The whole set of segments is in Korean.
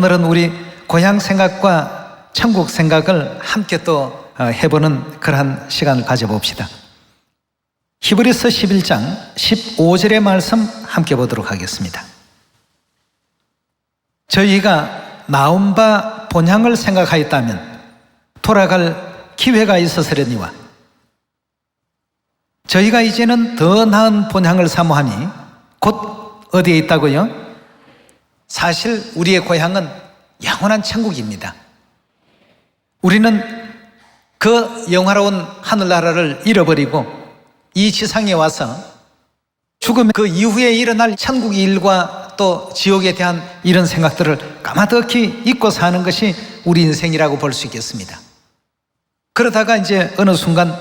오늘은 우리 고향 생각과 천국 생각을 함께 또 어, 해보는 그러한 시간을 가져봅시다. 히브리서 11장 15절의 말씀 함께 보도록 하겠습니다. 저희가 나온 바 본향을 생각하였다면 돌아갈 기회가 있었으려니와 저희가 이제는 더 나은 본향을 사모하니 곧 어디에 있다고요? 사실 우리의 고향은 영원한 천국입니다. 우리는 그 영화로운 하늘나라를 잃어버리고 이 지상에 와서 죽음 그 이후에 일어날 천국의 일과 또 지옥에 대한 이런 생각들을 까마득히 잊고 사는 것이 우리 인생이라고 볼 수 있겠습니다. 그러다가 이제 어느 순간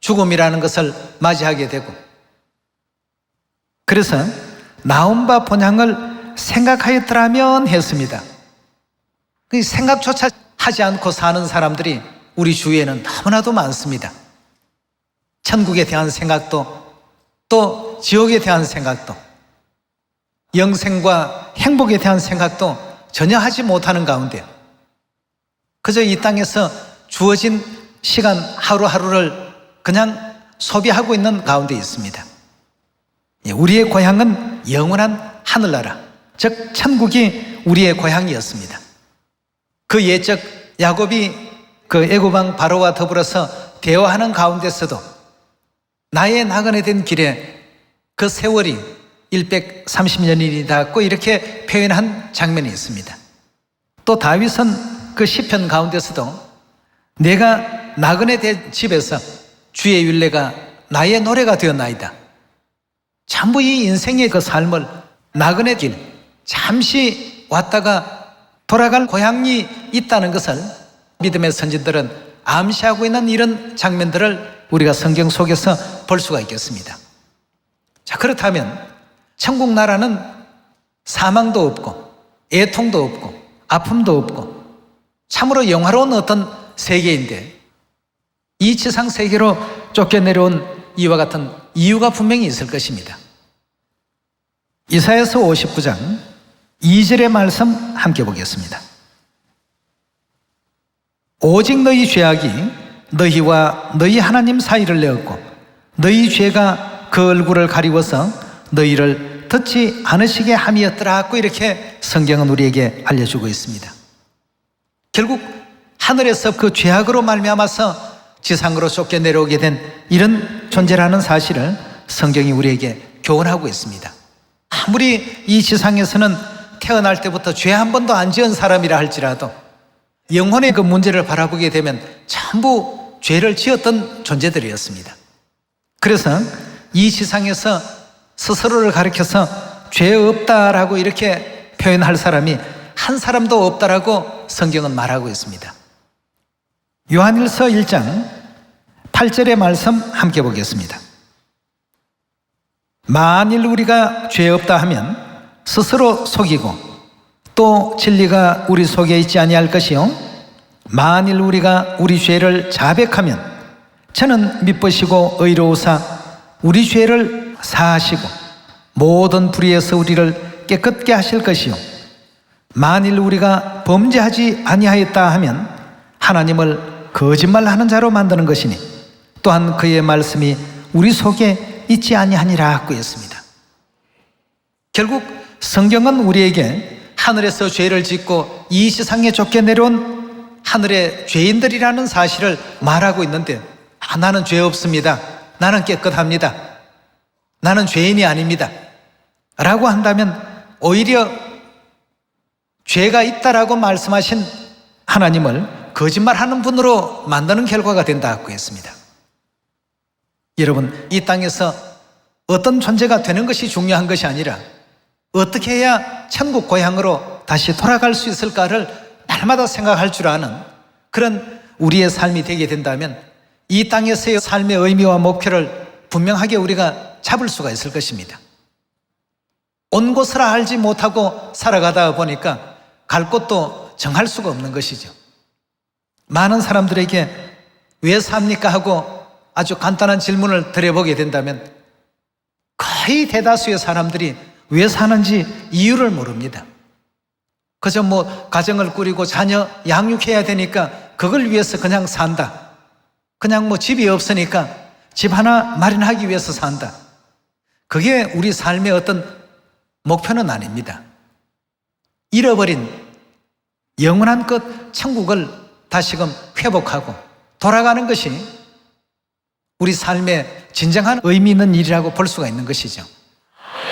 죽음이라는 것을 맞이하게 되고 그래서 나온 바 본향을 생각하였더라면 했습니다. 그 생각조차 하지 않고 사는 사람들이 우리 주위에는 너무나도 많습니다. 천국에 대한 생각도 또 지옥에 대한 생각도 영생과 행복에 대한 생각도 전혀 하지 못하는 가운데 그저 이 땅에서 주어진 시간 하루하루를 그냥 소비하고 있는 가운데 있습니다. 예, 우리의 고향은 영원한 하늘나라, 즉 천국이 우리의 고향이었습니다. 그 예적 야곱이 그 애고방 바로와 더불어서 대화하는 가운데서도 나의 나그네 된 길에 그 세월이 130년이 닿고 이렇게 표현한 장면이 있습니다. 또 다윗은 그 시편 가운데서도 내가 나그네 된 집에서 주의 율례가 나의 노래가 되었나이다. 전부 이 인생의 그 삶을 나그네 길 잠시 왔다가 돌아갈 고향이 있다는 것을 믿음의 선진들은 암시하고 있는 이런 장면들을 우리가 성경 속에서 볼 수가 있겠습니다. 자, 그렇다면 천국 나라는 사망도 없고 애통도 없고 아픔도 없고 참으로 영화로운 어떤 세계인데 이 지상 세계로 쫓겨내려온 이와 같은 이유가 분명히 있을 것입니다. 이사야서 59장 2절의 말씀 함께 보겠습니다. 오직 너희 죄악이 너희와 너희 하나님 사이를 내었고 너희 죄가 그 얼굴을 가리워서 너희를 듣지 않으시게 함이었더라고 이렇게 성경은 우리에게 알려주고 있습니다. 결국 하늘에서 그 죄악으로 말미암아서 지상으로 쫓겨 내려오게 된 이런 존재라는 사실을 성경이 우리에게 교훈하고 있습니다. 아무리 이 지상에서는 태어날 때부터 죄 한 번도 안 지은 사람이라 할지라도 영혼의 그 문제를 바라보게 되면 전부 죄를 지었던 존재들이었습니다. 그래서 이 지상에서 스스로를 가리켜서 죄 없다라고 이렇게 표현할 사람이 한 사람도 없다라고 성경은 말하고 있습니다. 요한일서 1장 8절의 말씀 함께 보겠습니다. 만일 우리가 죄 없다 하면 스스로 속이고 또 진리가 우리 속에 있지 아니할 것이요 만일 우리가 우리 죄를 자백하면 저는 믿으시고 의로우사 우리 죄를 사하시고 모든 불의에서 우리를 깨끗게 하실 것이요 만일 우리가 범죄하지 아니하였다 하면 하나님을 거짓말하는 자로 만드는 것이니 또한 그의 말씀이 우리 속에 있지 아니하니라고 했습니다. 결국 성경은 우리에게 하늘에서 죄를 짓고 이 세상에 쫓겨 내려온 하늘의 죄인들이라는 사실을 말하고 있는데 아, 나는 죄 없습니다. 나는 깨끗합니다. 나는 죄인이 아닙니다. 라고 한다면 오히려 죄가 있다라고 말씀하신 하나님을 거짓말하는 분으로 만드는 결과가 된다고 했습니다. 여러분, 이 땅에서 어떤 존재가 되는 것이 중요한 것이 아니라 어떻게 해야 천국 고향으로 다시 돌아갈 수 있을까를 날마다 생각할 줄 아는 그런 우리의 삶이 되게 된다면 이 땅에서의 삶의 의미와 목표를 분명하게 우리가 잡을 수가 있을 것입니다. 온 곳을 알지 못하고 살아가다 보니까 갈 곳도 정할 수가 없는 것이죠. 많은 사람들에게 왜 삽니까 하고 아주 간단한 질문을 드려보게 된다면 거의 대다수의 사람들이 왜 사는지 이유를 모릅니다. 그저 뭐 가정을 꾸리고 자녀 양육해야 되니까 그걸 위해서 그냥 산다. 그냥 뭐 집이 없으니까 집 하나 마련하기 위해서 산다. 그게 우리 삶의 어떤 목표는 아닙니다. 잃어버린 영원한 것 천국을 다시금 회복하고 돌아가는 것이 우리 삶의 진정한 의미 있는 일이라고 볼 수가 있는 것이죠.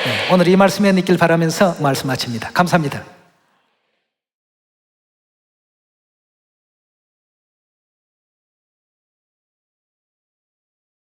네, 오늘 이 말씀에 있길 바라면서 말씀 마칩니다. 감사합니다.